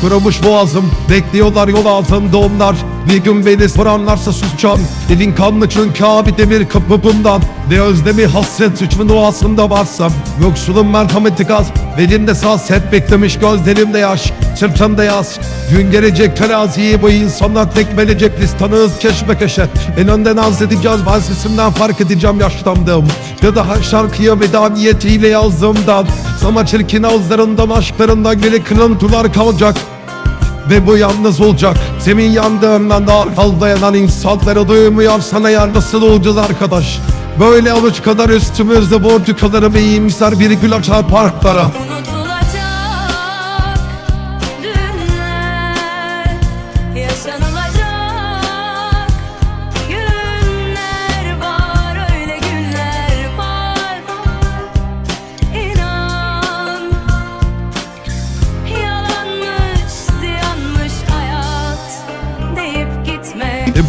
Kurumuş boğazım Bekliyorlar yol altında onlar. Bir gün beni soranlarsa susacağım. Elin kanlı çünkü abi demir kapımdan Ne özlemi hasret suçun doğasında varsam Yoksulun merhameti gaz Belimde saz. Hep beklemiş gözlerimde yaş Sırtımda yaz Gün gelecek teraziyi bu insanlar tekmelecek. Biz tanığız keşmekeşe En önden az edeceğiz Vazgesimden fark edeceğim yaşlandım. Ya da her şarkıya veda niyetiyle yazdığımdan Sama çirkin ağızlarından aşklarından geri kırıntılar kalacak. Ve bu yalnız olacak. Senin yandığından daha kal dayanan insanlara duymuyor. Sana ya nasıl olacağız arkadaş? Böyle avuç kadar üstümüzde borcu kadar ve iyimser bir gül açar parklara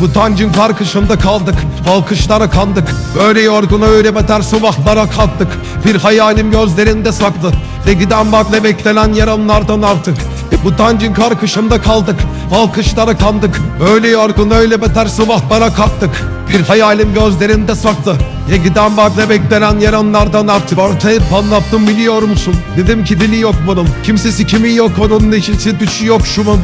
bu tancın karkışında kaldık. Alkışlara kandık. Öyle yorguna öyle beter sabahlara kalktık Bir hayalim gözlerinde saklı. Ne giden bak ne beklenen yarımlardan artık. Bu tancın karkışında kaldık. Alkışlara kandık. Öyle yorgun öyle beter sabahlara kalktık Bir hayalim gözlerinde saklı. Ne giden bak ne beklenen yarımlardan artık. Ortaya anlattım biliyor musun? Dedim ki dili yok bunun. Kimsesi kimi yok onun neşesi düşü yok şumun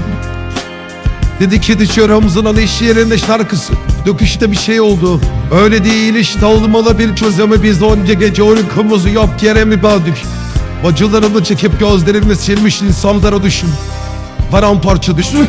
Dedi ki düşüyor omzuna iş yerinde şarkısı. Döküşte bir şey oldu. Öyle değil işte olmalı bir çözümü Biz onca gece uykumuzu yok yere mi böldük Acılarını çekip gözlerini silmiş insanlara düşün. Paramparça düşün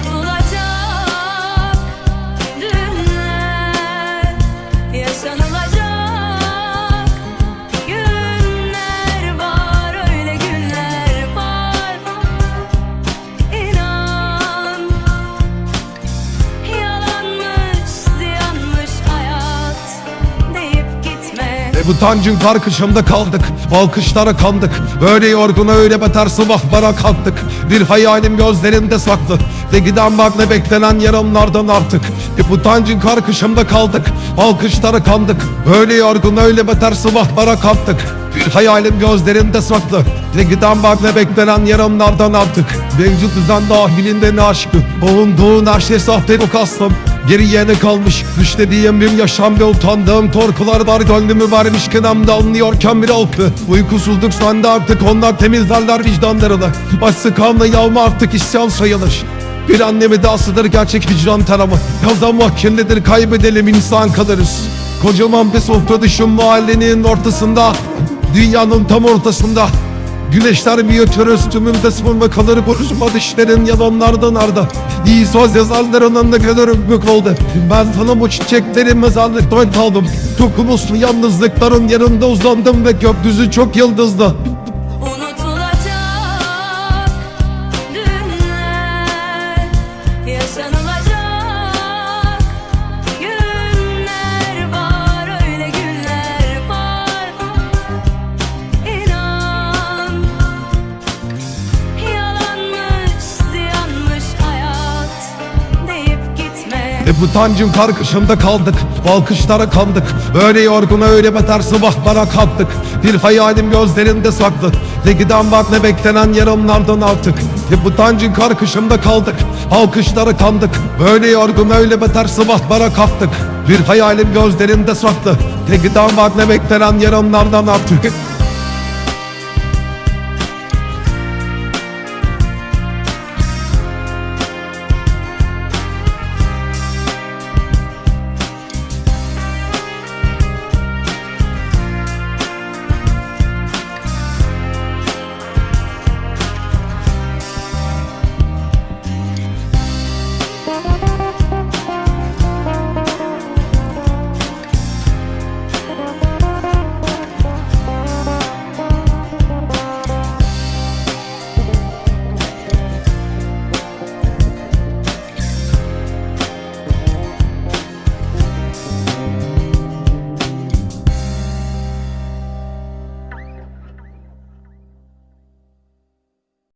bu tancın karkışında kaldık Alkışlara kandık. Böyle yorguna öyle beter sabahlara kalktık Bir hayalim gözlerimde saklı Ne giden bak ne beklenen yarımlardan artık. E bu tancın karkışında kaldık Alkışlara kandık. Böyle yorgun öyle beter sabahlara kalktık Bir hayalim gözlerimde saklı Ne giden bak ne beklenen yarımlardan artık. Mevcut düzen dahilinde ne aşkı Bulunduğun her şey sahte yok aslım Geriye ne kalmış Düşlediğim bir yaşam ve utandığım korkular var. Gönlümü vermiş kınamda anlıyorken bir halkı Uykusuzluk sende artık onlar temizlerler vicdanlarını. Başsı kanla yağma artık isyan sayılır. Bir annemi dasıdır gerçek vicdan tarafı Kazanmak kirlidir kaybedelim insan kalırız. Kocaman bir sofra düşün mahallenin ortasında Dünyanın tam ortasında Güneşler bir yatıyor üstümümde sıvırma kalır Buruşma dişlerin yalanlardan arda. İyi söz yazarlarının ne kadar ömrük oldu Ben sana bu çiçekleri mezarlıktan kaldım Çok yalnızlıkların yanında uzandım Ve gökyüzü çok yıldızlı gitme E bu tancın karkışında kaldık Alkışlara kandık. Öyle yorguna öyle beter sabahlara kalktık Bir hayalim gözlerinde saklı Ne giden bak ne beklenen yarımlardan artık. E bu tancın karkışında kaldık Alkışlara kandık. Öyle yorgun öyle beter sabahlara kalktık Bir hayalim gözlerinde saklı Ne giden bak ne beklenen yarımlardan artık